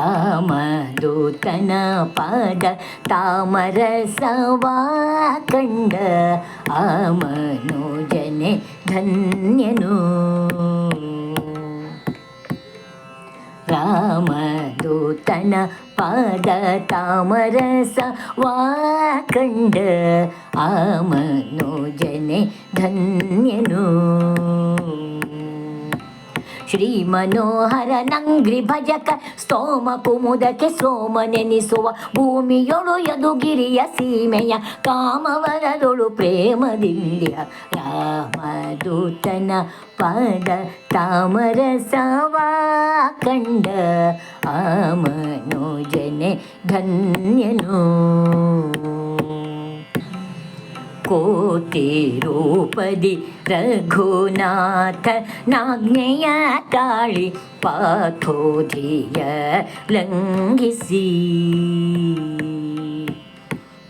ರಾಮದೂತನ ಪಾದ ತಾಮರಸವ ಕಂಡ ಆ ಮನೋಜನೆ ಧನ್ಯನು ರಾಮದೂತನ ಪಾದ ತಾಮರಸವ ಕಂಡ ಆ ಮನೋಜನೆ ಧನ್ಯನು ಶ್ರೀ ಮನೋಹರ ನಂಗ್ರಿ ಭಜಕ ಸ್ತೋಮ ಕುಮುದಕ್ಕೆ ಸೋಮ ನೆನಿಸುವ ಭೂಮಿಯೊಳು ಯದುಗಿರಿಯ ಸೀಮೆಯ ಕಾಮವರದೊಳು ಪ್ರೇಮದಿಲ್ಯ ರಾಮದೂತನ ಪದ ತಾಮರಸವ ಕಂಡ ಆ ಮನೋಜನೆ ಧನ್ಯನು. ಕೋಟಿ ರೂಪದಿ ರಘುನಾಥ ನಾಜ್ಞೆಯ ತಾಳಿ ಪಾಥೋಧಿಯ ಲಂಘಿಸಿ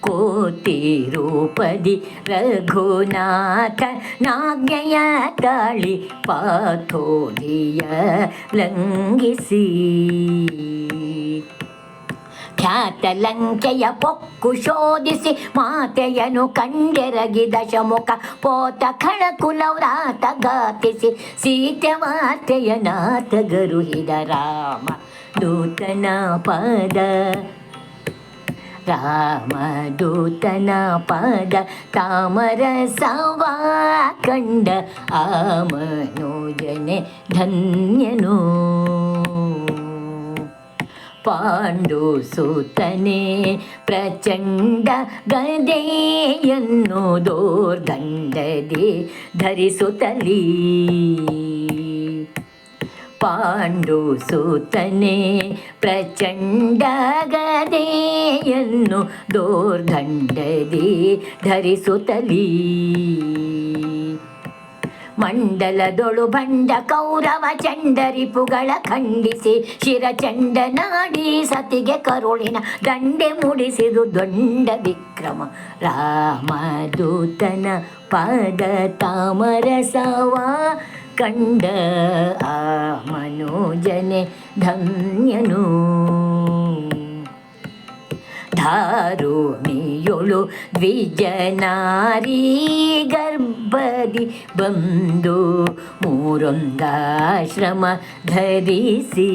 ಕೋಟಿ ರೂಪದಿ ರಘುನಾಥ ನಾಜ್ಞೆಯ ತಾಳಿ ಪಾಥೋಧಿಯ ಲಂಘಿಸಿ ಖ್ಯಾತ ಲಂಕೆಯ ಪೊಕ್ಕು ಶೋಧಿಸಿ ಮಾತೆಯನು ಕಂಡೆರಗಿ ದಶಮುಖ ಪೋತ ಖಳಕುಲವ್ರಾತ ಗಾತಿಸಿ ಸೀತೆ ಮಾತೆಯ ನಾಥ ಗರುಹಿದ ರಾಮ ದೂತನ ಪದ. ರಾಮ ದೂತನ ಪದ ತಾಮರ ಸವಾ ಕಂಡ ಆ ಮನೋಜನೆ ಧನ್ಯನು. ಪಾಂಡು ಸೂತನೆ ಪ್ರಚಂಡ ಗದೆಯನ್ನು ದೋರ್ದಂಡದೆ ಧರಿಸುತ್ತಲೀ. ಪಾಂಡು ಸೂತನೆ ಪ್ರಚಂಡ ಗದೆಯನ್ನು ದೋರ್ದಂಡದೆ ಧರಿಸುತ್ತಲೀ. ಮಂಡಲದೊಳು ಬಂಡ ಕೌರವ ಚಂಡರಿಪುಗಳ ಖಂಡಿಸಿ ಶಿರಚಂಡ ನಾಡಿ ಸತಿಗೆ ಕರುಳಿನ ದಂಡೆ ಮೂಡಿಸಿದು ದೊಂಡ ವಿಕ್ರಮ. ರಾಮದೂತನ ಪದ ತಾಮರಸವ ಕಂಡ ಆ ಮನೋಜನೆ ಧನ್ಯನು. ಧಾರುಣಿಯೊಳು ದ್ವಿಜನಾರಿ ಗರ್ಭದಿ ಬಂದು ಮೂರೊಂದಾಶ್ರಮ ಧರಿಸಿ.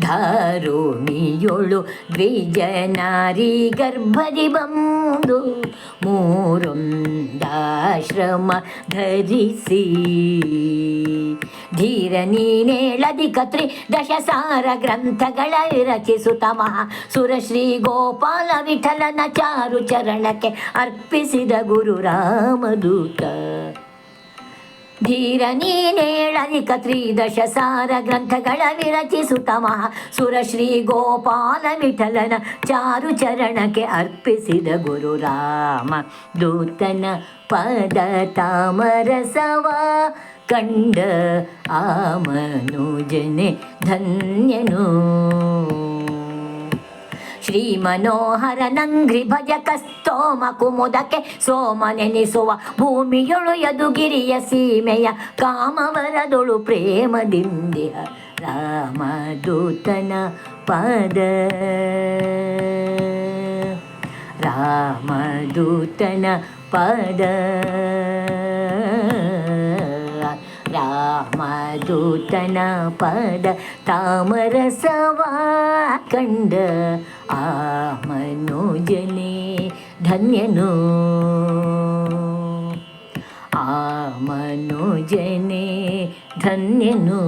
ಧಾರುಣಿಯೊಳು ದ್ವಿಜನಾರಿ ಗರ್ಭದಿ ಬಂದು ಮೂರೊಂದಾಶ್ರಮ ಧರಿಸಿ. ಧೀರ ನೀನೇಳದಿ ಕತ್ರಿ ದಶಸಾರ ಗ್ರಂಥಗಳ ರಚಿಸುತ್ತ ಮಹಾ ಸುರಶ್ರೀ ಗೋಪಾಲ ವಿಠಲನ ಚಾರು ಚರಣಕ್ಕೆ ಅರ್ಪಿಸಿದ ಗುರು ರಾಮದೂತ ಧೀರ ನೀನೇಳದಿ ಕತ್ರಿ ದಶಸಾರ ಗ್ರಂಥಗಳ ವಿರಚಿಸುತ್ತ ಮಹಾ ಸುರಶ್ರೀ ಗೋಪಾಲ ವಿಠಲನ ಚಾರು ಚರಣಕ್ಕೆ ಅರ್ಪಿಸಿದ ಗುರು ರಾಮ ದೂತನ ಪದ ತಾಮರಸವ ಕಂಡ ಆ ಮನುಜನೆ ಧನ್ಯನು ಶ್ರೀ ಮನೋಹರ ನಂಗ್ರಿ ಭಜಕ ಸ್ತೋಮ ಕುಮುದಕ್ಕೆ ಸೋಮ ನೆನೆಸುವ ಭೂಮಿಯೊಳು ಯದುಗಿರಿಯ ಸೀಮೆಯ ಕಾಮವರದೊಳು ಪ್ರೇಮದಿಂದಿಹ ರಾಮದೂತನ ಪದ ರಾಮದೂತನ ಪದ ರಾಮದೂತನ ಪದ ತಾಮರಸವ ಕಂಡ ಆ ಮನೋಜನೆ ಧನ್ಯನು ಆ ಮನೋಜನೆ ಧನ್ಯನು